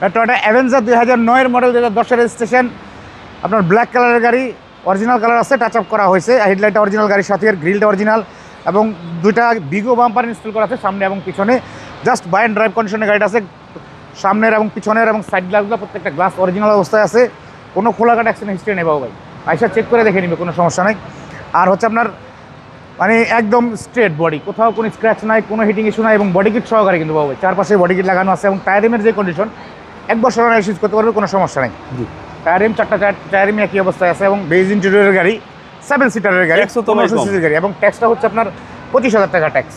Toyota Avenger দুই হাজার নয়ের মডেল দু হাজার দশের রেজিস্ট্রেশন আপনার ব্ল্যাক কালারের গাড়ি অরিজিনাল কালার আছে টাচ আপ করা হয়েছে। হেডলাইটটা অরিজিনাল গাড়ির সাথে গ্রিলটা অরিজিনাল এবং দুইটা বিগো বাম্পার ইনস্টল করা আছে সামনে এবং পিছনে। জাস্ট বাই অ্যান্ড ড্রাইভ কন্ডিশনের গাড়িটা আছে, সামনের এবং পিছনের এবং সাইড গ্লাসগুলো প্রত্যেকটা গ্লাস অরিজিনাল অবস্থায় আছে। কোনো খোলাঘাট অ্যাক্সিডেন্ট হিস্ট্রি নেই ভাই। আইসা চেক করে দেখে নিবে, কোনো সমস্যা নাই। আর হচ্ছে আপনার মানে একদম স্ট্রেট বডি কোথাও কোনো স্ক্র্যাচ নাই, কোনো হিটিং ইস্যু নাই এবং বডি কিট সহকারে কিন্তু বাবু চারপাশে বডি কিট লাগানো আছে এবং টায়ারিমের যে কন্ডিশন এক বছর ইউজ করতে পারবে কোনো সমস্যা নেই। জি। টায়ারিম চারটা টায়ারিম একই অবস্থায় আছে এবং বেজ ইন্টেরিয়রের গাড়ি সেভেন সিটারের গাড়ি নাই সিসির গাড়ি এবং ট্যাক্সটা হচ্ছে আপনার পঁচিশ হাজার টাকা ট্যাক্স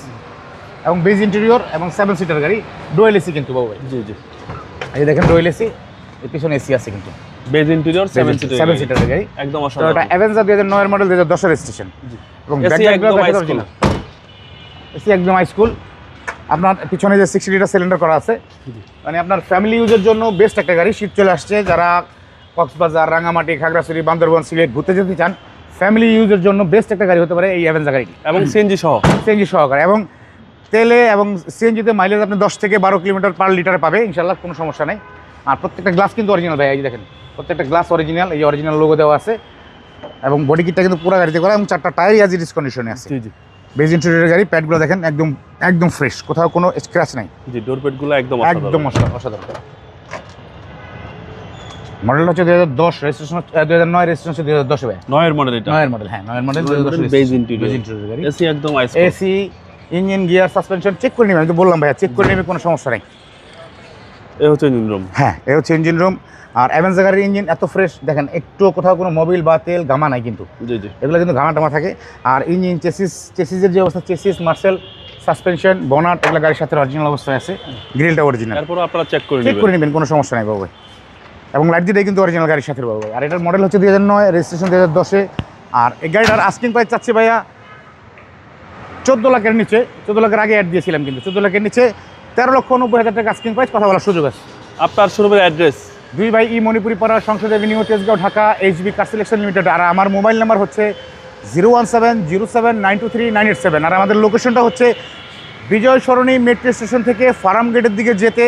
এবং বেজ ইন্টেরিয়র এবং সেভেন সিটার গাড়ি ডোয়েল এসি কিন্তু বাবু জি জি। এই দেখেন ডোয়েল এসি এর পিছনে এসি আছে কিন্তু। Beige interior seven seater seven সিটারের গাড়ি। একদম অসাধারণ এটা অ্যাভেঞ্জার দুই হাজার নয়ের মডেল দুই হাজার দশের স্টেশন এবং AC একদম high এসি একদম হাই স্কুল আপনার পিছনে যে সিক্সটি লিটার সিলিন্ডার করা আছে মানে আপনার ফ্যামিলি ইউজের জন্য বেস্ট একটা গাড়ি। শীত চলে আসছে যারা কক্সবাজার রাঙামাটি খাগড়াছড়ি বান্দরবান সিলেট ঘুরতে যেতে চান ফ্যামিলি ইউজের জন্য বেস্ট একটা গাড়ি হতে পারে এই অ্যাভেঞ্জার গাড়িটি। এবং সিএনজি সহ? সিএনজি সহকারে। এবং তেলে এবং সিএনজিতে মাইলেজ আপনি দশ থেকে বারো কিলোমিটার পার লিটারে পাবে ইনশাল্লাহ কোনো সমস্যা নেই। আর প্রত্যেকটা গ্লাস কিন্তু অরিজিনাল ভাই এই দেখেন প্রত্যেকটা গ্লাস অরিজিনাল এই অরিজিনাল লোগো দেওয়া আছে। এবং বডি কিটটা কিন্তু পুরো গাড়িতে করা এবং চারটা টায়ারই আজ ইস কন্ডিশনে আছে। জি জি। বেজ ইন্টেরিয়র গাড়ি প্যাডগুলো দেখেন একদম একদম ফ্রেশ কোথাও কোনো স্ক্র্যাচ নাই। জি ডোর প্যাডগুলো একদম একদম অসাধারণ অসাধারণ। অসাধারণ মডেল হচ্ছে দুই হাজার দশ রেজিস্ট্রেশন দুই হাজার নয় রেজিস্ট্রেশন হচ্ছে দুই হাজার দশে ভাই নয়ের মডেল এটা। নয়ের মডেল হ্যাঁ নয়ের মডেল বেজ ইন্টেরিয়র ইন্টেরিয়র গাড়ি। এসি একদম ice AC engine gear suspension check করে নেবে আমি তো বললাম ভাইয়া চেক করে নেবে কোনো সমস্যা নেই। এ হচ্ছে ইঞ্জিন রুম হ্যাঁ এ হচ্ছে ইঞ্জিন রুম আর অ্যাভেঞ্জার গাড়ির ইঞ্জিন এত ফ্রেশ দেখেন একটু কোথাও কোনো মোবিল বা তেল গামা নাই কিন্তু। জি জি। এগুলো কিন্তু ঘামা টামা থাকে। আর ইঞ্জিন চেসিস চেসিসের যে অবস্থা চেসিস মার্সেল সাসপেনশন বনাট এগুলো গাড়ির সাথে অরিজিনাল অবস্থায় আছে। গ্রিলটা অরিজিনাল তারপর আপনারা চেক করে চেক করে নেবেন কোনো সমস্যা নাই বাবু এবং লাইট দিটাই কিন্তু অরিজিনাল গাড়ির সাথে বাবু আর এটার মডেল হচ্ছে দুই হাজার নয় রেজিস্ট্রেশন দুই হাজার দশে। আর এই গাড়িটার আস্কিং প্রাইস চাচ্ছে ভাইয়া চোদ্দ লাখের নিচে। চোদ্দ লাখের আগে অ্যাড দিয়েছিলাম কিন্তু। চোদ্দ লাখের নিচে তেরো লক্ষ নব্বই হাজার টাকা আস্কিং প্রাইস কথা বলার সুযোগ আছে। আপনার শোরুমের অ্যাড্রেস দুই by E Manipuri Para Sangsad avenue Tejgaon Dhaka HB car selection limited আর আমার মোবাইল নাম্বার হচ্ছে zero one seven zero seven nine two three nine eight seven. আর আমাদের লোকেশনটা হচ্ছে বিজয় সরণি মেট্রো স্টেশন থেকে ফার্ম গেটের দিকে যেতে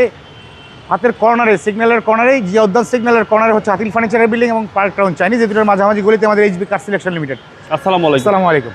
হাতের কর্নারে সিগন্যালের কর্নারে জিয়া উদ্যান সিগন্যালের কর্নারে হচ্ছে আতিল ফার্নিচারের বিল্ডিং এবং পার্ক টাউন চাইনিজ এই দুটোর মাঝামাঝি গলিতে আমাদের এইচবি কার সিলেকশন লিমিটেড আসসালামু আলাইকুম। আসসালামু আলাইকুম।